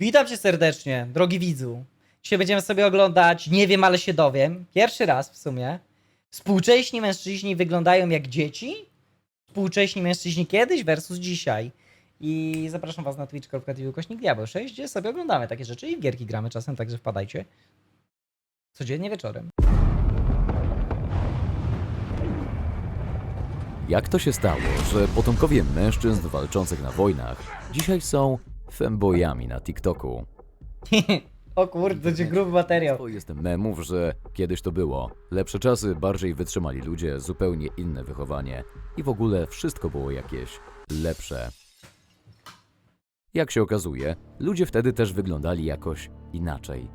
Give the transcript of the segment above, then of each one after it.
Witam cię serdecznie, drogi widzu. Dzisiaj będziemy sobie oglądać Nie wiem, ale się dowiem. Pierwszy raz w sumie. Współcześni mężczyźni wyglądają jak dzieci? Współcześni mężczyźni kiedyś versus dzisiaj. I zapraszam was na twitch.tv kośnik diabeł 6, gdzie sobie oglądamy takie rzeczy i w gierki gramy czasem, także wpadajcie. Codziennie wieczorem. Jak to się stało, że potomkowie mężczyzn walczących na wojnach dzisiaj są fembojami na TikToku? o kurde, to cię gruby materiał. To jest memów, że kiedyś to było. Lepsze czasy, bardziej wytrzymali ludzie, zupełnie inne wychowanie i w ogóle wszystko było jakieś lepsze. Jak się okazuje, ludzie wtedy też wyglądali jakoś inaczej.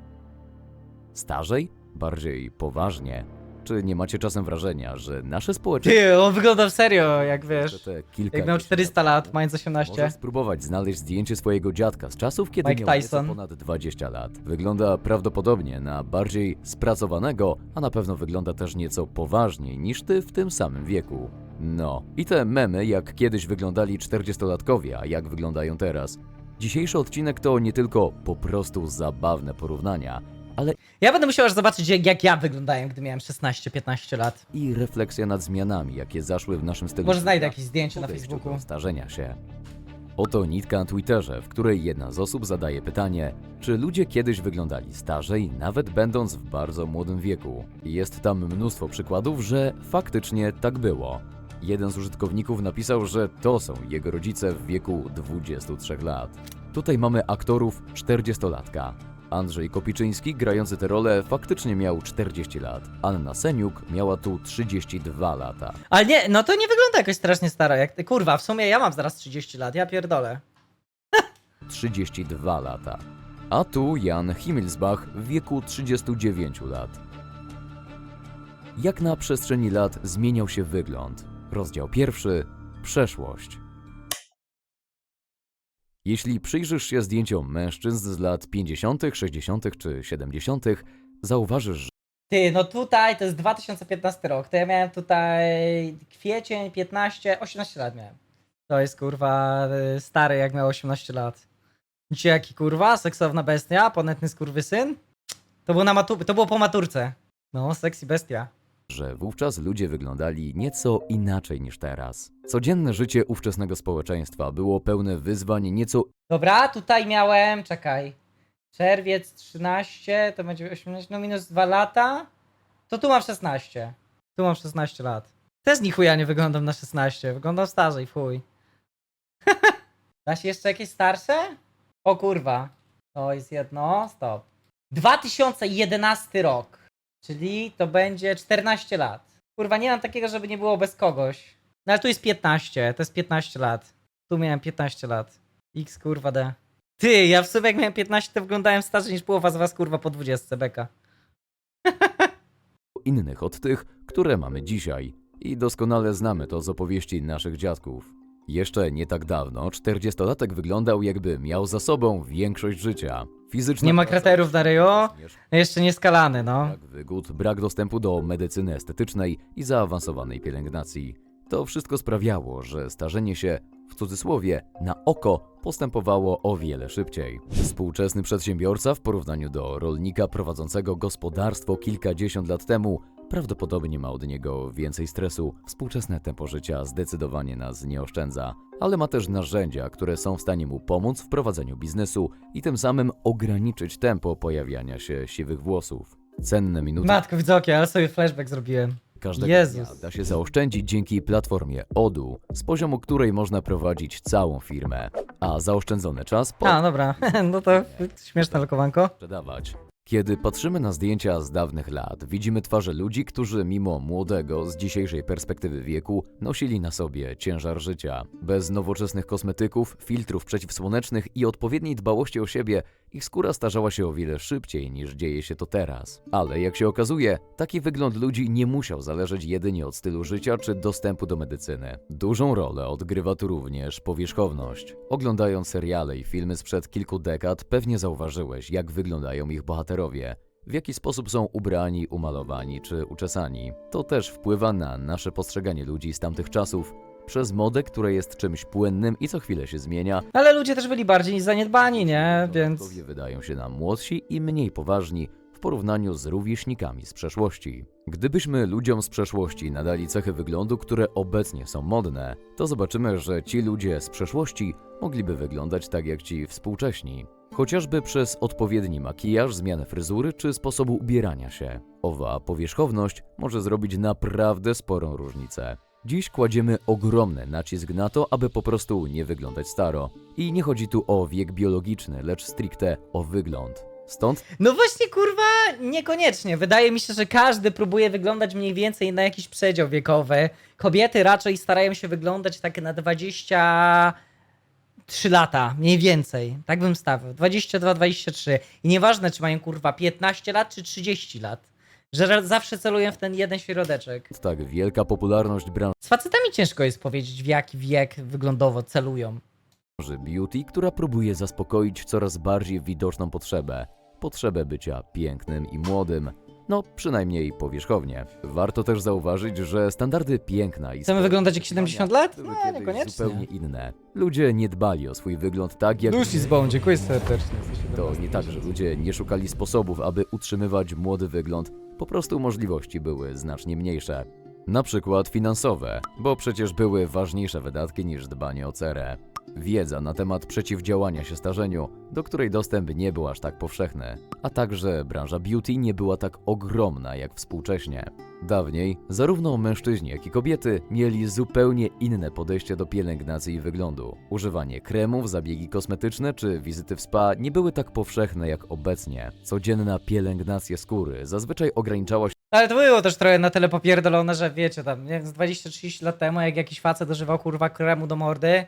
Starzej? Bardziej poważnie? Czy nie macie czasem wrażenia, że nasze społeczeństwo Ty, on wygląda w serio, jak wiesz. te kilka Jak miał 400 lat, mając 18. Możesz spróbować znaleźć zdjęcie swojego dziadka z czasów, kiedy Mike miał nieco Tyson. ponad 20 lat. Wygląda prawdopodobnie na bardziej spracowanego, a na pewno wygląda też nieco poważniej niż ty w tym samym wieku. No, i te memy, jak kiedyś wyglądali 40-latkowie, a jak wyglądają teraz. Dzisiejszy odcinek to nie tylko po prostu zabawne porównania, ale Ja będę musiał aż zobaczyć, jak, jak ja wyglądałem, gdy miałem 16-15 lat. i refleksja nad zmianami, jakie zaszły w naszym stylu. Może znajdę jakieś zdjęcie na podejściu Facebooku. do starzenia się. Oto nitka na Twitterze, w której jedna z osób zadaje pytanie, czy ludzie kiedyś wyglądali starzej, nawet będąc w bardzo młodym wieku. Jest tam mnóstwo przykładów, że faktycznie tak było. Jeden z użytkowników napisał, że to są jego rodzice w wieku 23 lat. Tutaj mamy aktorów 40-latka. Andrzej Kopiczyński, grający tę rolę, faktycznie miał 40 lat. Anna Seniuk miała tu 32 lata. Ale nie, no to nie wygląda jakoś strasznie staro, jak ty. Kurwa, w sumie ja mam zaraz 30 lat, ja pierdolę. 32 lata. A tu Jan Himmelsbach w wieku 39 lat. Jak na przestrzeni lat zmieniał się wygląd? Rozdział pierwszy. Przeszłość. Jeśli przyjrzysz się zdjęciom mężczyzn z lat 50., 60. czy 70., zauważysz, że Ty, no tutaj to jest 2015 rok, to ja miałem tutaj kwiecień 15, 18 lat miałem. To jest kurwa y, stary jak miał 18 lat. Widzicie jaki kurwa, seksowna bestia, ponetny skurwysyn? To było na matu- to było po maturce. No, sexy bestia. Że wówczas ludzie wyglądali nieco inaczej niż teraz. Codzienne życie ówczesnego społeczeństwa było pełne wyzwań nieco Dobra, tutaj miałem, czekaj. Czerwiec 13, to będzie 18, no minus 2 lata. To tu mam 16. Tu mam 16 lat. Też ni chuja nie wyglądam na 16, wyglądam starzej, chuj. da się jeszcze jakieś starsze? O kurwa. To jest jedno, stop. 2011 rok, czyli to będzie 14 lat. Kurwa, nie mam takiego, żeby nie było bez kogoś. No ale tu jest 15, to jest 15 lat. Tu miałem 15 lat. X kurwa D. Ty, ja w sumie jak miałem 15, to wyglądałem starzej niż połowa z was kurwa po 20, beka. innych od tych, które mamy dzisiaj. I doskonale znamy to z opowieści naszych dziadków. Jeszcze nie tak dawno 40-latek wyglądał jakby miał za sobą większość życia. Fizyczna Nie ma praca, kraterów na ryju? śmiesz- Jeszcze nie skalany, no. Brak wygód, brak dostępu do medycyny estetycznej i zaawansowanej pielęgnacji. To wszystko sprawiało, że starzenie się, w cudzysłowie, na oko postępowało o wiele szybciej. Współczesny przedsiębiorca w porównaniu do rolnika prowadzącego gospodarstwo kilkadziesiąt lat temu prawdopodobnie ma od niego więcej stresu. Współczesne tempo życia zdecydowanie nas nie oszczędza, ale ma też narzędzia, które są w stanie mu pomóc w prowadzeniu biznesu i tym samym ograniczyć tempo pojawiania się siwych włosów. Cenne minuty Matko widzokie, ale sobie flashback zrobiłem. każdego Jezus. dnia da się zaoszczędzić dzięki platformie Odu, z poziomu której można prowadzić całą firmę, a zaoszczędzony czas A, dobra, no to śmieszne lokowanko. sprzedawać. Kiedy patrzymy na zdjęcia z dawnych lat, widzimy twarze ludzi, którzy mimo młodego, z dzisiejszej perspektywy wieku, nosili na sobie ciężar życia. Bez nowoczesnych kosmetyków, filtrów przeciwsłonecznych i odpowiedniej dbałości o siebie, ich skóra starzała się o wiele szybciej niż dzieje się to teraz. Ale jak się okazuje, taki wygląd ludzi nie musiał zależeć jedynie od stylu życia czy dostępu do medycyny. Dużą rolę odgrywa tu również powierzchowność. Oglądając seriale i filmy sprzed kilku dekad, pewnie zauważyłeś, jak wyglądają ich bohaterowie. W jaki sposób są ubrani, umalowani czy uczesani. To też wpływa na nasze postrzeganie ludzi z tamtych czasów. Przez modę, która jest czymś płynnym i co chwilę się zmienia, Ale ludzie też byli bardziej zaniedbani, nie? Więc... Wydają się nam młodsi i mniej poważni w porównaniu z rówieśnikami z przeszłości. Gdybyśmy ludziom z przeszłości nadali cechy wyglądu, które obecnie są modne, to zobaczymy, że ci ludzie z przeszłości mogliby wyglądać tak jak ci współcześni. Chociażby przez odpowiedni makijaż, zmianę fryzury czy sposobu ubierania się. Owa powierzchowność może zrobić naprawdę sporą różnicę. Dziś kładziemy ogromny nacisk na to, aby po prostu nie wyglądać staro. I nie chodzi tu o wiek biologiczny, lecz stricte o wygląd. Stąd No właśnie, kurwa, niekoniecznie. Wydaje mi się, że każdy próbuje wyglądać mniej więcej na jakiś przedział wiekowy. Kobiety raczej starają się wyglądać tak na 23 lata, mniej więcej. Tak bym stawiał. 22-23. I nieważne, czy mają kurwa 15 lat, czy 30 lat. Że zawsze celuję w ten jeden środeczek. tak wielka popularność branży Z facetami ciężko jest powiedzieć, w jaki wiek wyglądowo celują. beauty, która próbuje zaspokoić coraz bardziej widoczną potrzebę. Potrzebę bycia pięknym i młodym. No, przynajmniej powierzchownie. Warto też zauważyć, że standardy piękna i Chcemy wyglądać jak 70 lat? były Nie, kiedyś niekoniecznie. zupełnie inne. Ludzie nie dbali o swój wygląd tak jak... Lucy z Bone, dziękuję serdecznie. za To 17 nie tak, że ludzie nie szukali sposobów, aby utrzymywać młody wygląd, po prostu możliwości były znacznie mniejsze. Na przykład finansowe, bo przecież były ważniejsze wydatki niż dbanie o cerę. Wiedza na temat przeciwdziałania się starzeniu, do której dostęp nie był aż tak powszechny, a także branża beauty nie była tak ogromna jak współcześnie. Dawniej zarówno mężczyźni, jak i kobiety mieli zupełnie inne podejście do pielęgnacji i wyglądu. Używanie kremów, zabiegi kosmetyczne czy wizyty w spa nie były tak powszechne jak obecnie. Codzienna pielęgnacja skóry zazwyczaj ograniczała się Ale to było też trochę na tyle popierdolone, że wiecie tam, nie z 20-30 lat temu, jak jakiś facet używał kurwa kremu do mordy,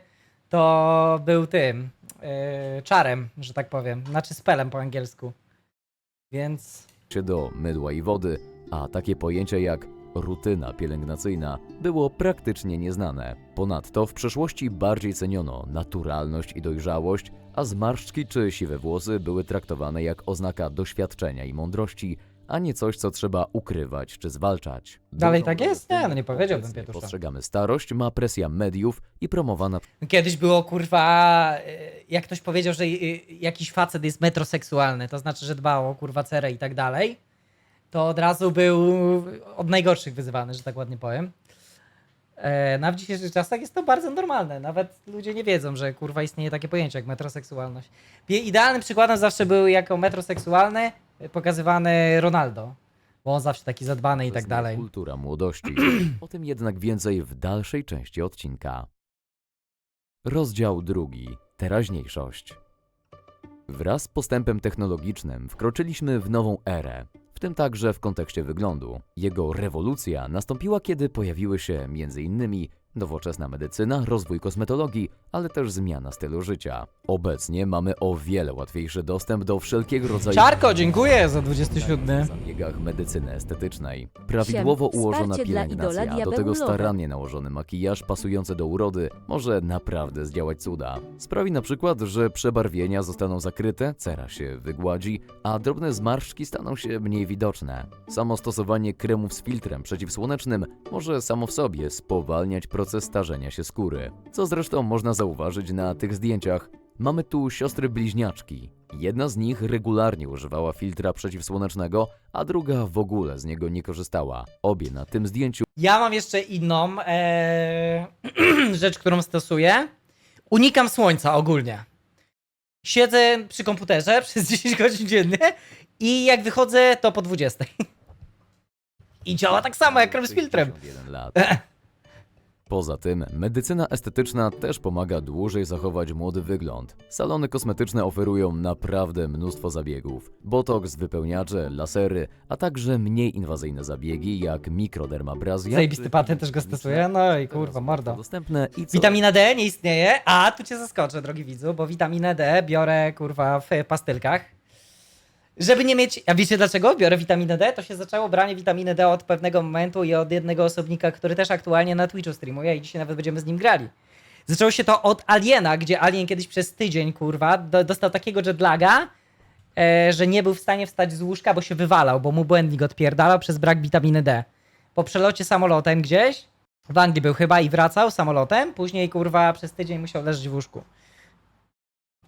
to był tym, yy, czarem, że tak powiem, znaczy spelem po angielsku. Więc do mydła i wody, a takie pojęcie jak rutyna pielęgnacyjna było praktycznie nieznane. Ponadto w przeszłości bardziej ceniono naturalność i dojrzałość, a zmarszczki czy siwe włosy były traktowane jak oznaka doświadczenia i mądrości, a nie coś, co trzeba ukrywać czy zwalczać. Dalej tak jest? Nie, no nie powiedziałbym, obecnie Pietusza. Postrzegamy starość, ma presja mediów i promowana kiedyś było kurwa, yy, jak ktoś powiedział, że yy, jakiś facet jest metroseksualny, to znaczy, że dbał o kurwa cerę i tak dalej, to od razu był od najgorszych wyzywany, że tak ładnie powiem. E, No a w dzisiejszych czasach jest to bardzo normalne. Nawet ludzie nie wiedzą, że kurwa istnieje takie pojęcie jak metroseksualność. Idealnym przykładem zawsze był jako metroseksualny e, pokazywany Ronaldo. Bo on zawsze taki zadbany i tak dalej. Kultura młodości. O tym jednak więcej w dalszej części odcinka. Rozdział drugi. Teraźniejszość. Wraz z postępem technologicznym wkroczyliśmy w nową erę, tym także w kontekście wyglądu. Jego rewolucja nastąpiła, kiedy pojawiły się m.in. nowoczesna medycyna, rozwój kosmetologii, ale też zmiana stylu życia. Obecnie mamy o wiele łatwiejszy dostęp do wszelkiego rodzaju Czarko, dziękuję za 27. w zabiegach medycyny estetycznej. Prawidłowo ułożona wsparcie dla pielęgnacja, idola do tego starannie nałożony makijaż pasujący do urody może naprawdę zdziałać cuda. Sprawi na przykład, że przebarwienia zostaną zakryte, cera się wygładzi, a drobne zmarszczki staną się mniej widoczne. Samo stosowanie kremów z filtrem przeciwsłonecznym może samo w sobie spowalniać proces starzenia się skóry, co zresztą można zauważyć na tych zdjęciach. Mamy tu siostry bliźniaczki. Jedna z nich regularnie używała filtra przeciwsłonecznego, a druga w ogóle z niego nie korzystała. Obie na tym zdjęciu Ja mam jeszcze inną e, rzecz, którą stosuję. Unikam słońca ogólnie. Siedzę przy komputerze przez 10 godzin dziennie i jak wychodzę, to po 20. I działa tak samo jak krem z filtrem. 61 lat. Poza tym, medycyna estetyczna też pomaga dłużej zachować młody wygląd. Salony kosmetyczne oferują naprawdę mnóstwo zabiegów. Botoks, wypełniacze, lasery, a także mniej inwazyjne zabiegi jak mikrodermabrazja. Zajebisty patent też go stosuję. No i kurwa, mordo. Dostępne i co? Witamina D nie istnieje, a tu cię zaskoczę, drogi widzu, bo witaminę D biorę kurwa w pastylkach. Żeby nie mieć. A wiecie dlaczego biorę witaminę D? To się zaczęło branie witaminy D od pewnego momentu i od jednego osobnika, który też aktualnie na Twitchu streamuje i dzisiaj nawet będziemy z nim grali. Zaczęło się to od Aliena, gdzie Alien kiedyś przez tydzień, kurwa, do, dostał takiego jetlaga, e, że nie był w stanie wstać z łóżka, bo się wywalał, bo mu błędnik odpierdalał przez brak witaminy D. Po przelocie samolotem gdzieś W Anglii był chyba i wracał samolotem, później kurwa przez tydzień musiał leżeć w łóżku.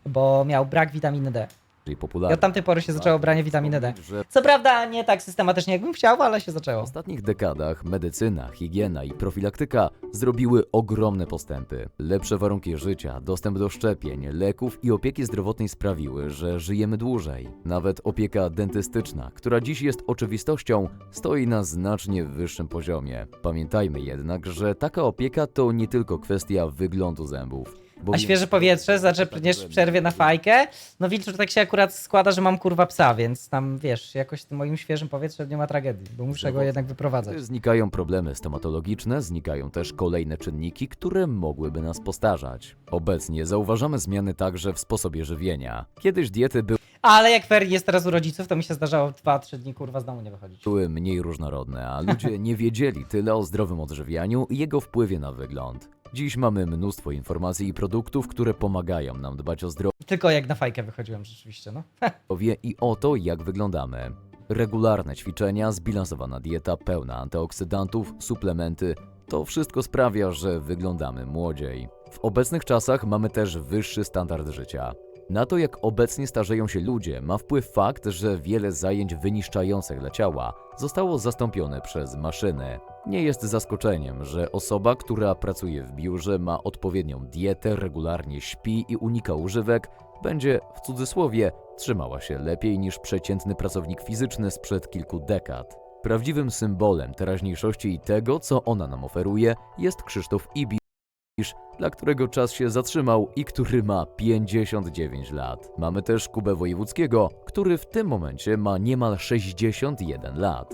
Bo miał brak witaminy D. I popularny. od tamtej pory się zaczęło branie witaminy D. Co prawda nie tak systematycznie jakbym chciał, ale się W zaczęło. ostatnich dekadach medycyna, higiena i profilaktyka zrobiły ogromne postępy. Lepsze warunki życia, dostęp do szczepień, leków i opieki zdrowotnej sprawiły, że żyjemy dłużej. Nawet opieka dentystyczna, która dziś jest oczywistością, stoi na znacznie wyższym poziomie. Pamiętajmy jednak, że taka opieka to nie tylko kwestia wyglądu zębów. A świeże powietrze, zaczepniesz w przerwie na fajkę. No wilczu tak się akurat składa, że mam kurwa psa, więc tam wiesz, jakoś tym moim świeżym powietrzem nie ma tragedii, bo muszę go jednak wyprowadzać. Znikają problemy stomatologiczne, znikają też kolejne czynniki, które mogłyby nas postarzać. Obecnie zauważamy zmiany także w sposobie żywienia. Kiedyś diety Ale jak Ferry jest teraz u rodziców, to mi się zdarzało 2-3 dni kurwa z domu nie wychodzić. były mniej różnorodne, a ludzie nie wiedzieli tyle o zdrowym odżywianiu i jego wpływie na wygląd. Dziś mamy mnóstwo informacji i produktów, które pomagają nam dbać o Tylko jak na fajkę wychodziłem rzeczywiście, no. zdrowie i o to, jak wyglądamy. Regularne ćwiczenia, zbilansowana dieta pełna antyoksydantów, suplementy to wszystko sprawia, że wyglądamy młodziej. W obecnych czasach mamy też wyższy standard życia. Na to, jak obecnie starzeją się ludzie, ma wpływ fakt, że wiele zajęć wyniszczających dla ciała zostało zastąpione przez maszyny. Nie jest zaskoczeniem, że osoba, która pracuje w biurze, ma odpowiednią dietę, regularnie śpi i unika używek, będzie w cudzysłowie trzymała się lepiej niż przeciętny pracownik fizyczny sprzed kilku dekad. Prawdziwym symbolem teraźniejszości i tego, co ona nam oferuje, jest Krzysztof Ibisz, dla którego czas się zatrzymał i który ma 59 lat. Mamy też Kubę Wojewódzkiego, który w tym momencie ma niemal 61 lat.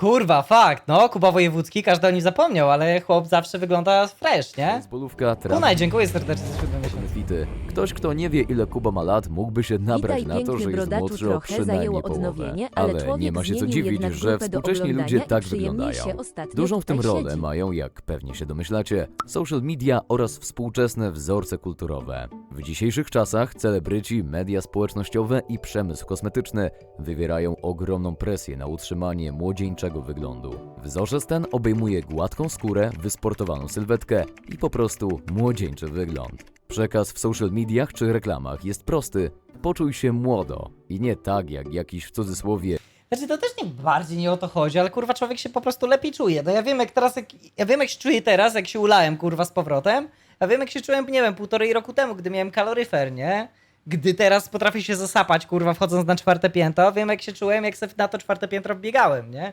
Kurwa, fakt, no, Kuba Wojewódzki, każdy o nim zapomniał, ale chłop zawsze wygląda fresh, nie? Baseballówka, Kunaj, dziękuję serdecznie za siódmy miesiąc. Fity. Ktoś, kto nie wie, ile Kuba ma lat, mógłby się nabrać Witaj, na to, piękny że jest brodaczu, młodszy o trochę przynajmniej zajęło połowę. odnowienie, ale Ale człowiek nie ma się co zmienił dziwić, jednak że grupę do współcześni ludzie tak przyjemniej wyglądają. się ostatnio Dużą w tym tutaj rolę siedzi. mają, jak pewnie się domyślacie, social media oraz współczesne wzorce kulturowe. W dzisiejszych czasach celebryci, media społecznościowe i przemysł kosmetyczny wywierają ogromną presję na utrzymanie młodzieńczego wyglądu. Wzorzec ten obejmuje gładką skórę, wysportowaną sylwetkę i po prostu młodzieńczy wygląd. Przekaz w social mediach czy reklamach jest prosty: poczuj się młodo i nie tak jak jakiś w cudzysłowie Znaczy to też nie bardziej nie o to chodzi, ale kurwa człowiek się po prostu lepiej czuje. No ja wiem jak teraz, jak, ja wiem jak się czuję teraz, jak się ulałem kurwa z powrotem, a wiem jak się czułem, nie wiem, półtorej roku temu, gdy miałem kaloryfer, nie? Gdy teraz potrafię się zasapać, kurwa, wchodząc na czwarte piętro, wiem jak się czułem, jak sobie na to czwarte piętro wbiegałem, nie?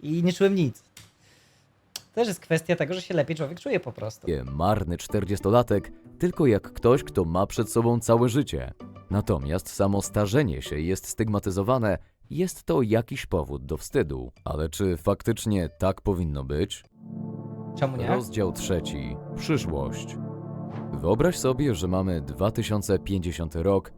I nie czułem nic. Też jest kwestia tego, że się lepiej człowiek czuje po prostu. marny 40-latek, tylko jak ktoś, kto ma przed sobą całe życie. Natomiast samo starzenie się jest stygmatyzowane, jest to jakiś powód do wstydu. Ale czy faktycznie tak powinno być? Czemu nie? Rozdział trzeci. Przyszłość. Wyobraź sobie, że mamy 2050 rok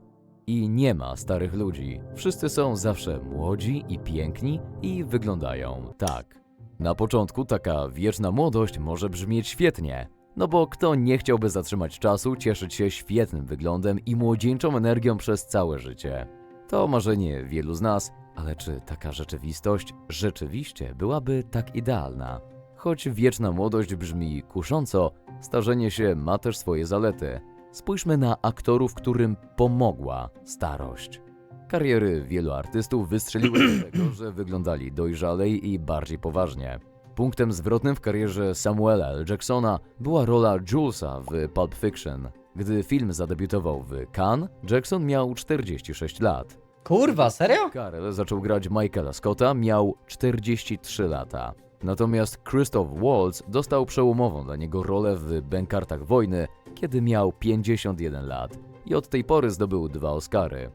i nie ma starych ludzi. Wszyscy są zawsze młodzi i piękni i wyglądają tak. Na początku taka wieczna młodość może brzmieć świetnie. No bo kto nie chciałby zatrzymać czasu, cieszyć się świetnym wyglądem i młodzieńczą energią przez całe życie? To marzenie wielu z nas, ale czy taka rzeczywistość rzeczywiście byłaby tak idealna? Choć wieczna młodość brzmi kusząco, starzenie się ma też swoje zalety. Spójrzmy na aktorów, którym pomogła starość. Kariery wielu artystów wystrzeliły do tego, że wyglądali dojrzalej i bardziej poważnie. Punktem zwrotnym w karierze Samuela L. Jacksona była rola Julesa w Pulp Fiction. Gdy film zadebiutował w Cannes, Jackson miał 46 lat. Kurwa, serio? Karel zaczął grać Michaela Scotta, miał 43 lata. Natomiast Christoph Waltz dostał przełomową dla niego rolę w Bękartach Wojny, kiedy miał 51 lat i od tej pory zdobył dwa Oscary.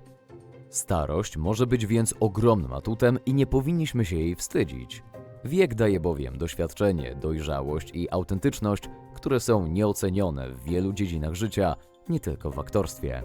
Starość może być więc ogromnym atutem i nie powinniśmy się jej wstydzić. Wiek daje bowiem doświadczenie, dojrzałość i autentyczność, które są nieocenione w wielu dziedzinach życia, nie tylko w aktorstwie.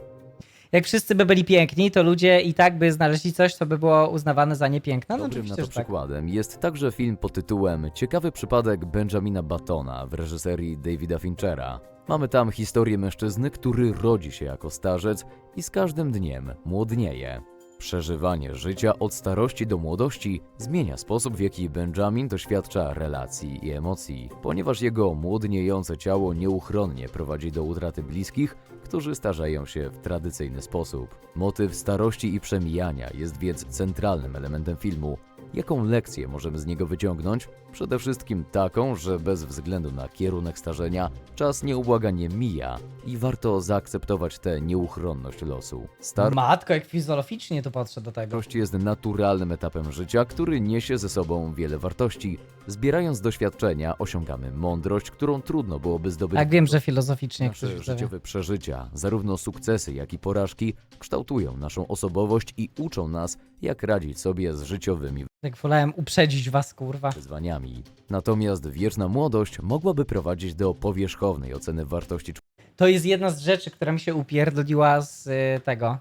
Jak wszyscy by byli piękni, to ludzie i tak by znaleźli coś, co by było uznawane za niepiękne. No Dobrym na to tak. przykładem jest także film pod tytułem Ciekawy przypadek Benjamina Battona w reżyserii Davida Finchera. Mamy tam historię mężczyzny, który rodzi się jako starzec i z każdym dniem młodnieje. Przeżywanie życia od starości do młodości zmienia sposób, w jaki Benjamin doświadcza relacji i emocji, ponieważ jego młodniejące ciało nieuchronnie prowadzi do utraty bliskich, którzy starzeją się w tradycyjny sposób. Motyw starości i przemijania jest więc centralnym elementem filmu. Jaką lekcję możemy z niego wyciągnąć? Przede wszystkim taką, że bez względu na kierunek starzenia, czas nieubłaganie mija i warto zaakceptować tę nieuchronność losu. Starość Matko, jak fizologicznie tu podszedł do tego. Starość jest naturalnym etapem życia, który niesie ze sobą wiele wartości. Zbierając doświadczenia, osiągamy mądrość, którą trudno byłoby zdobyć. Jak wiem, że filozoficznie Nasze ktoś życiowe przeżycia, zarówno sukcesy, jak i porażki, kształtują naszą osobowość i uczą nas, jak radzić sobie z życiowymi Jak wolałem uprzedzić was, kurwa. wyzwaniami. Natomiast wieczna młodość mogłaby prowadzić do powierzchownej oceny wartości To jest jedna z rzeczy, która mi się upierdoliła z y, tego.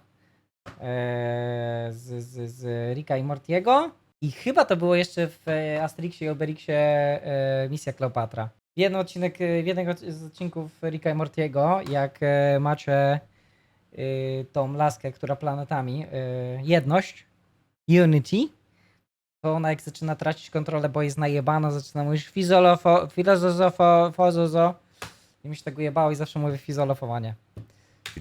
e, z, z, z Rika i Mortiego. I chyba to było jeszcze w e, Asterixie i Obelixie e, Misja Kleopatra. Jeden odcinek, e, w jednym z odcinków Rika i Mortiego, jak e, macie y, tą laskę, która planetami, y, jedność, Unity, to ona jak zaczyna tracić kontrolę, bo jest najebana, zaczyna mówić fizolofo, filozofo, fozozo. I mi się tego jebało i zawsze mówię fizolofowanie.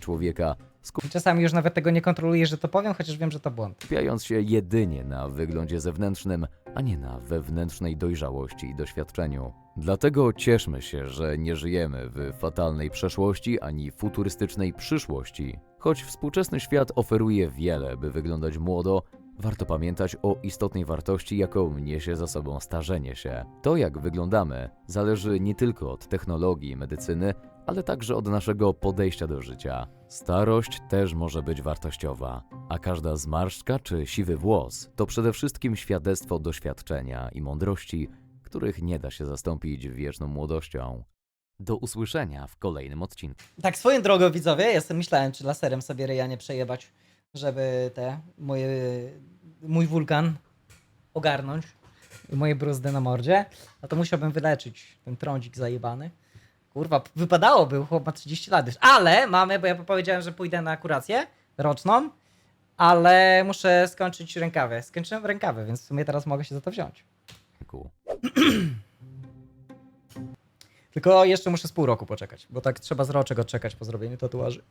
człowieka, I czasami już nawet tego nie kontroluję, że to powiem, chociaż wiem, że to błąd. skupiając się jedynie na wyglądzie zewnętrznym, a nie na wewnętrznej dojrzałości i doświadczeniu. Dlatego cieszmy się, że nie żyjemy w fatalnej przeszłości ani futurystycznej przyszłości. Choć współczesny świat oferuje wiele, by wyglądać młodo, warto pamiętać o istotnej wartości, jaką niesie za sobą starzenie się. To, jak wyglądamy, zależy nie tylko od technologii i medycyny, ale także od naszego podejścia do życia. Starość też może być wartościowa, a każda zmarszczka czy siwy włos to przede wszystkim świadectwo doświadczenia i mądrości, których nie da się zastąpić wieczną młodością. Do usłyszenia w kolejnym odcinku. Tak, swoją drogą widzowie, ja sobie myślałem, czy laserem sobie ryja nie przejebać, żeby te moje, mój wulkan ogarnąć i moje bruzdy na mordzie, a to musiałbym wyleczyć ten trądzik zajebany. Kurwa, wypadałoby, chłop ma 30 lat już. Ale mamy, bo ja powiedziałem, że pójdę na kurację roczną, ale muszę skończyć rękawy. Skończyłem rękawy, więc w sumie teraz mogę się za to wziąć. Tylko jeszcze muszę z pół roku poczekać, bo tak trzeba z roczek odczekać po zrobieniu tatuaży.